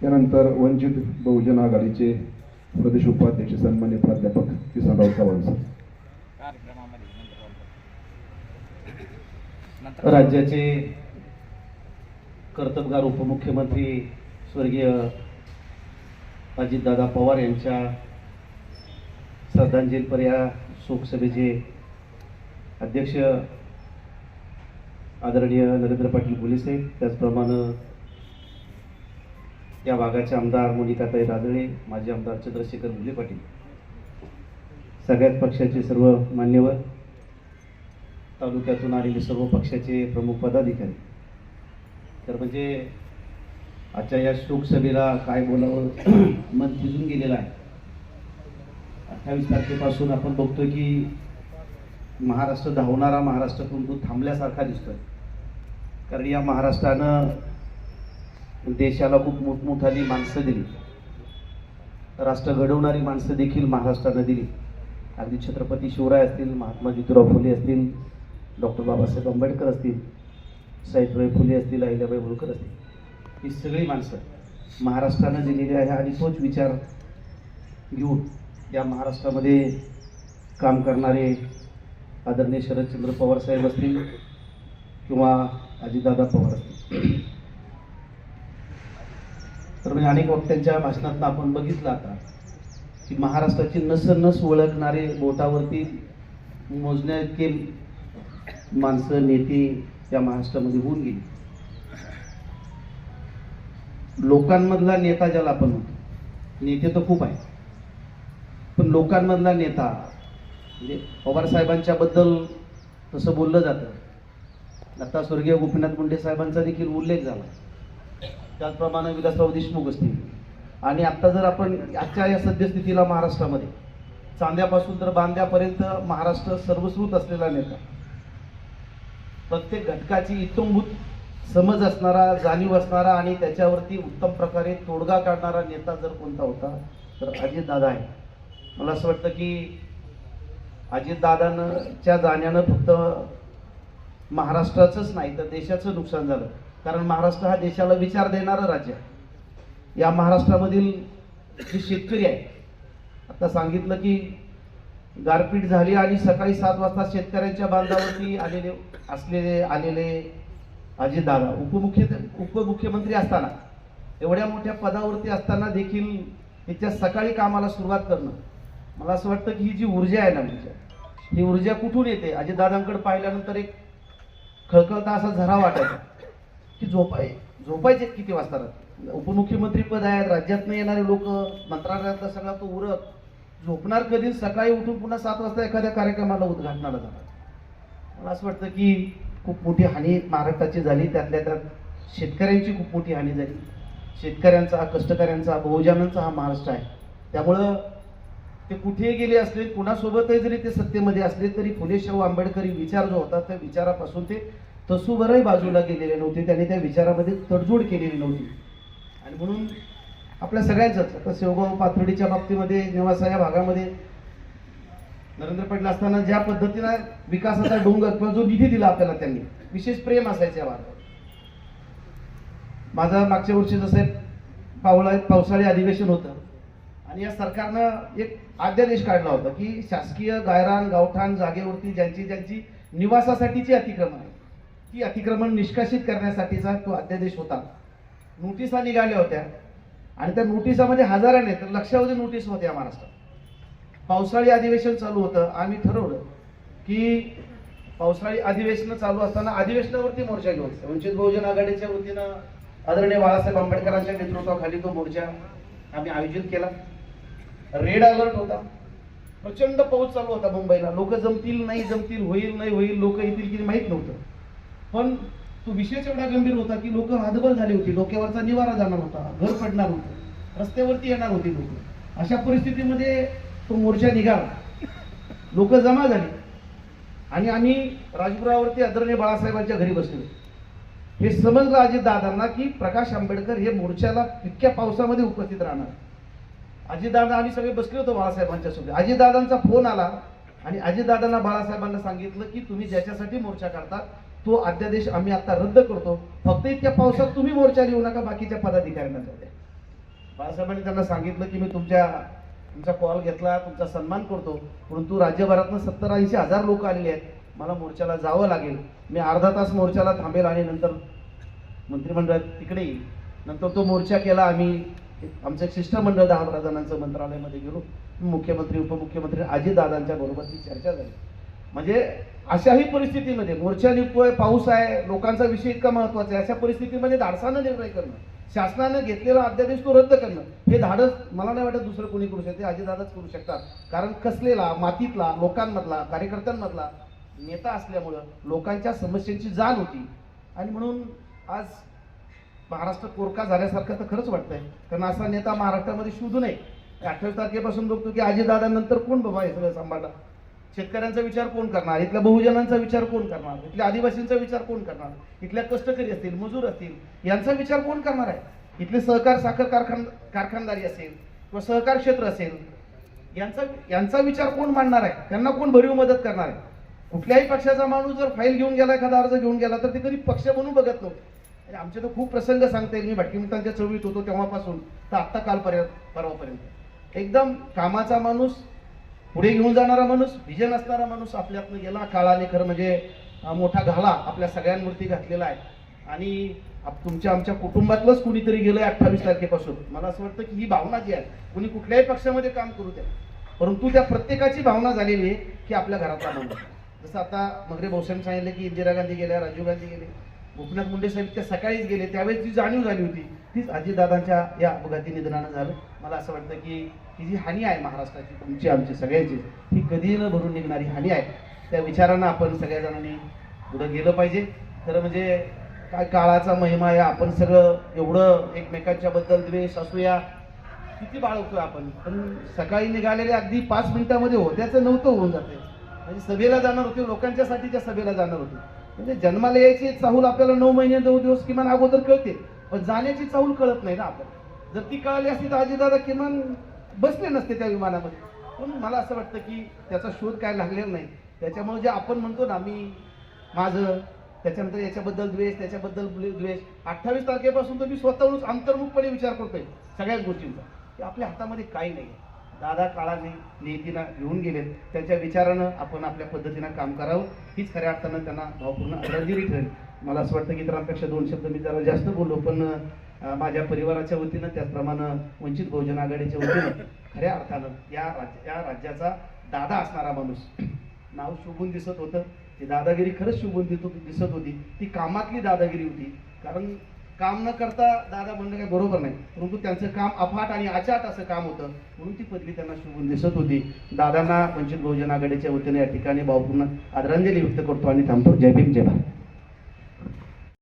त्यानंतर वंचित बहुजन आघाडीचे प्रदेश उपाध्यक्ष सन्मान्य प्राध्यापक किसनराव चव्हाण सर. राज्याचे कर्तबगार उपमुख्यमंत्री स्वर्गीय अजितदादा पवार यांच्या श्रद्धांजलीपर या शोकसभेचे अध्यक्ष आदरणीय नरेंद्र पाटील पोलिसे त्याचप्रमाणे या भागाचे आमदार मोनिकाताई राजळे माजी आमदार चंद्रशेखर मुले पाटील. सगळ्याच पक्षाचे सर्व मान्यवर तालुक्यातून आलेले सर्व पक्षाचे प्रमुख पदाधिकारी. तर म्हणजे आजच्या या शोकसभेला काय बोलावं मन तिजून गेलेलं आहे. अठ्ठावीस तारखेपासून आपण बघतोय की महाराष्ट्र धावणारा महाराष्ट्र परंतु थांबल्यासारखा दिसतोय. कारण या महाराष्ट्रानं देशाला खूप मोठमोठाली माणसं दिली. राष्ट्र घडवणारी माणसं देखील महाराष्ट्रानं दिली. अगदी छत्रपती शिवराय असतील महात्मा ज्योतिराव फुले असतील डॉक्टर बाबासाहेब आंबेडकर असतील सावित्रीबाई फुले असतील अहिल्याबाई होळकर असतील. ही सगळी माणसं महाराष्ट्रानं दिलेली आहे आणि तोच विचार घेऊन या महाराष्ट्रामध्ये काम करणारे आदरणीय शरदचंद्र पवार साहेब असतील किंवा अजितदादा पवार असतील. तर म्हणजे अनेक वक्त्यांच्या भाषणातून आपण बघितलं आता की महाराष्ट्राची नस नस ओळखणारे बोटावरती मोजण्याइतके माणसं नेते या महाराष्ट्रामध्ये होऊन गेली. लोकांमधला नेता ज्याला आपण म्हणतो नेते तर खूप आहे पण लोकांमधला नेता म्हणजे पवार साहेबांच्या बद्दल तसं बोललं जातं. आता स्वर्गीय गोपीनाथ मुंडे साहेबांचा देखील उल्लेख झाला. त्याचप्रमाणे विलासराव देशमुख असतील. आणि आत्ता जर आपण आजच्या या सद्यस्थितीला महाराष्ट्रामध्ये चांद्यापासून तर बांद्यापर्यंत महाराष्ट्र सर्वस्वृत असलेला नेता प्रत्येक घटकाची इतंभूत समज असणारा जाणीव असणारा आणि त्याच्यावरती उत्तम प्रकारे तोडगा काढणारा नेता जर कोणता होता तर अजितदादा आहे. मला असं वाटतं की अजितदादांच्या जाण्यानं फक्त महाराष्ट्राचंच नाही तर देशाचं नुकसान झालं. कारण महाराष्ट्र हा देशाला विचार देणारं राज्य आहे. या महाराष्ट्रामधील जे शेतकरी आहे आता सांगितलं की गारपीट झाली आणि सकाळी सात वाजता शेतकऱ्यांच्या बांधावरती आलेले असलेले आलेले अजितदादा उपमुख्य उपमुख्यमंत्री असताना एवढ्या मोठ्या पदावरती असताना देखील त्याच्या सकाळी कामाला सुरुवात करणं मला असं वाटतं की ही जी ऊर्जा आहे ना म्हणजे ही ऊर्जा कुठून येते? अजितदादांकडे पाहिल्यानंतर एक खळखळता असा झरा वाटायचा. की झोपाय झोपायचे किती वाजता रात्री? उपमुख्यमंत्री पद आहेत राज्यातनं येणारे लोक मंत्रालयातला सगळा तो उरक. झोपणार कधी? सकाळी उठून पुन्हा सात वाजता एखाद्या कार्यक्रमाला उद्घाटनाला जाणार मला असं वाटतं की खूप मोठी हानी महाराष्ट्राची झाली त्यातल्या त्यात शेतकऱ्यांची खूप मोठी हानी झाली. शेतकऱ्यांचा कष्टकऱ्यांचा बहुजनांचा हा महाराष्ट्र आहे. त्यामुळं ते कुठेही गेले असले कुणासोबतही जरी ते सत्तेमध्ये असले तरी फुले शाहू आंबेडकरी विचार जो होता त्या विचारापासून ते तसूवरही बाजूला गेलेले नव्हते. त्यांनी त्या विचारामध्ये तडजोड केलेली नव्हती. आणि म्हणून आपल्या सगळ्यांचंच आता शेवगाव पाथर्डीच्या बाबतीमध्ये निवासा या भागामध्ये नरेंद्र पाटील असताना ज्या पद्धतीनं विकासाचा डोंगर किंवा जो निधी दिला आपल्याला त्यांनी विशेष प्रेम असायचं या भागावर. माझं मागच्या वर्षी जसं पावला पावसाळी अधिवेशन होतं आणि या सरकारनं एक अध्यादेश काढला होता की शासकीय गायरान गावठाण जागेवरती ज्यांची ज्यांची निवासासाठीची अतिक्रमण आहे ती अतिक्रमण निष्कासित करण्यासाठीचा तो अध्यादेश होता. नोटिसा निघाल्या होत्या. आणि त्या नोटिसामध्ये हजाराने तर लक्षावधी नोटीस होत्या महाराष्ट्रात. पावसाळी अधिवेशन चालू होतं. आम्ही ठरवलं की पावसाळी अधिवेशन चालू असताना अधिवेशनावरती मोर्चा घेऊन वंचित बहुजन आघाडीच्या वतीनं आदरणीय बाळासाहेब आंबेडकरांच्या नेतृत्वाखाली तो मोर्चा आम्ही आयोजित केला. रेड अलर्ट होता. प्रचंड पाऊस चालू होता मुंबईला. लोक जमतील नाही जमतील होईल नाही होईल लोक येतील की माहीत नव्हतं. पण तो विषयच एवढा गंभीर होता की लोक हादबल झाली होती डोक्यावरचा निवारा जाणार होता घर पडणार होतं रस्त्यावरती येणार होती लोक. अशा परिस्थितीमध्ये तो मोर्चा निघाला. लोक जमा झाली. आणि आम्ही राजपुरावरती आदरणीय बाळासाहेबांच्या घरी बसलो हे समजलं अजित दादांना की प्रकाश आंबेडकर हे मोर्चाला इतक्या पावसामध्ये उपस्थित राहणार. अजितदादा आम्ही सगळे बसले होतो बाळासाहेबांच्या सोबत. अजितदादांचा फोन आला आणि अजितदादांना बाळासाहेबांना सांगितलं की तुम्ही ज्याच्यासाठी मोर्चा काढता तो अध्यादेश आम्ही आता रद्द करतो. फक्त इतक्या पावसात तुम्ही मोर्चा लिहू नका बाकीच्या पदाधिकाऱ्यांना जाऊ द्या. बाळासाहेबांनी त्यांना सांगितलं की मी तुमच्या तुमचा कॉल घेतला तुमचा सन्मान करतो. परंतु राज्यभरातनं सत्तर ऐंशी हजार लोक आलेले आहेत. मला मोर्चाला जावं लागेल. मी अर्धा तास मोर्चाला थांबेल आणि नंतर मंत्रिमंडळात तिकडे येईल. नंतर तो मोर्चा केला आम्ही आमचं एक शिष्टमंडळ दहा बारा जणांचं मंत्रालयामध्ये गेलो. मुख्यमंत्री उपमुख्यमंत्री अजितदादांच्या बरोबर ती चर्चा झाली. म्हणजे अशाही परिस्थितीमध्ये मोर्चा निघतोय पाऊस आहे लोकांचा विषय इतका महत्त्वाचा आहे अशा परिस्थितीमध्ये धाडसानं निर्णय करणं शासनानं घेतलेला अध्यादेश तो रद्द करणं हे धाडस मला नाही वाटत दुसरं कोणी करू शकते अजितदादाच करू शकतात. कारण कसलेला मातीतला लोकांमधला कार्यकर्त्यांमधला नेता असल्यामुळं लोकांच्या समस्यांची जाण होती. आणि म्हणून आज महाराष्ट्र कोरका झाल्यासारखं तर खरंच वाटतंय कारण असा नेता महाराष्ट्रामध्ये शोधू नये. अठ्ठावीस तारखेपासून बघतो की अजितदादानंतर कोण बाबा हे सगळं सांभाळणार? शेतकऱ्यांचा विचार कोण करणार? इथल्या बहुजनांचा विचार कोण करणार? इथल्या आदिवासींचा विचार कोण करणार? इथल्या कष्टकरी असतील मजूर असतील यांचा विचार कोण करणार आहे? इथले सहकार साखर कारखान कारखानदारी असेल किंवा सहकार क्षेत्र असेल यांचा यांचा विचार कोण मांडणार आहे? त्यांना कोण भरीव मदत करणार आहे? कुठल्याही पक्षाचा माणूस जर फाईल घेऊन गेला एखादा अर्ज घेऊन गेला तर ते कधी पक्ष म्हणून बघत नव्हते. आणि आमचे तर खूप प्रसंग सांगता येईल मी भटकीमुक्तांच्या चळवळीत होतो तेव्हापासून तर आत्ता कालपर्यंत परवापर्यंत. एकदम कामाचा माणूस पुढे घेऊन जाणारा माणूस विजन असणारा माणूस आपल्यातनं गेला काळाने खरं म्हणजे मोठा घाला आपल्या सगळ्यांवरती घातलेला आहे. आणि तुमच्या आमच्या कुटुंबातलंच कुणीतरी गेलंय अठ्ठावीस तारखेपासून. मला असं वाटतं की ही भावना जी आहे कुणी कुठल्याही पक्षामध्ये काम करू द्या. परंतु त्या प्रत्येकाची भावना झालेली आहे की आपल्या घरातला माणूस जसं आता मगरे भाऊसाहेब सांगितलं की इंदिरा गांधी गेल्या राजीव गांधी गेले. गोपीनाथ मुंडे साहेब त्या सकाळीच गेले त्यावेळेस जी जाणीव झाली होती तीच अजितदादांच्या या अपघाती निधनानं झालं. मला असं वाटतं की ही जी हानी आहे महाराष्ट्राची तुमची आमची सगळ्यांची ही कधी न भरून निघणारी हानी आहे. त्या विचारानं आपण सगळ्या जणांनी पुढं गेलं पाहिजे. खरं म्हणजे काय काळाचा महिमा या आपण सगळं एवढं एकमेकांच्या बद्दल द्वेष असूया. किती बाळगतोय आपण? पण सकाळी निघालेले अगदी पाच मिनिटामध्ये होत्याचं नव्हतं होऊन जाते. म्हणजे सभेला जाणार होते लोकांच्यासाठी त्या सभेला जाणार होते. म्हणजे जन्माला यायची चाहूल आपल्याला नऊ महिने नऊ दिवस किमान अगोदर कळते पण जाण्याची चाहूल कळत नाही ना आपण. जर ती कळाली असती तर अजितदादा किमान बसले नसते त्या विमानामध्ये. पण मला असं वाटतं की त्याचा शोध काय लागलेला नाही. त्याच्यामुळे जे आपण म्हणतो ना मी माझं त्याच्यानंतर याच्याबद्दल द्वेष त्याच्याबद्दल द्वेष. अठ्ठावीस तारखेपासून तर मी स्वतःहूनच अंतर्मुखपणे विचार करतोय सगळ्याच गोष्टींचा. की आपल्या हातामध्ये काही नाही. दादा काळाने नियतीला घेऊन गेलेत. त्यांच्या विचारानं आपण आपल्या पद्धतीनं काम करावं. हीच खऱ्या अर्थानं त्यांना भावपूर्ण आदरांजली ठरेल. मला असं वाटतं की इतरांपेक्षा दोन शब्द मी जरा जास्त बोललो पण माझ्या परिवाराच्या वतीनं त्याचप्रमाणे वंचित बहुजन आघाडीच्या वतीनं खऱ्या अर्थानं या राज्य या राज्याचा दादा असणारा माणूस. नाव शोभून दिसत होतं. ती दादागिरी खरंच शोभून दिसत होती- दिसत होती. ती कामातली दादागिरी होती. कारण काम न करता दादा म्हणणं काही बरोबर नाही. परंतु त्यांचं काम अफाट आणि अचाट असं काम होतं. म्हणून ती पदवी त्यांना शोभून दिसत होती. दादांना वंचित बहुजन आघाडीच्या वतीने या ठिकाणी भावपूर्ण आदरांजली व्यक्त करतो आणि थांबतो. जय भीम जय भारत.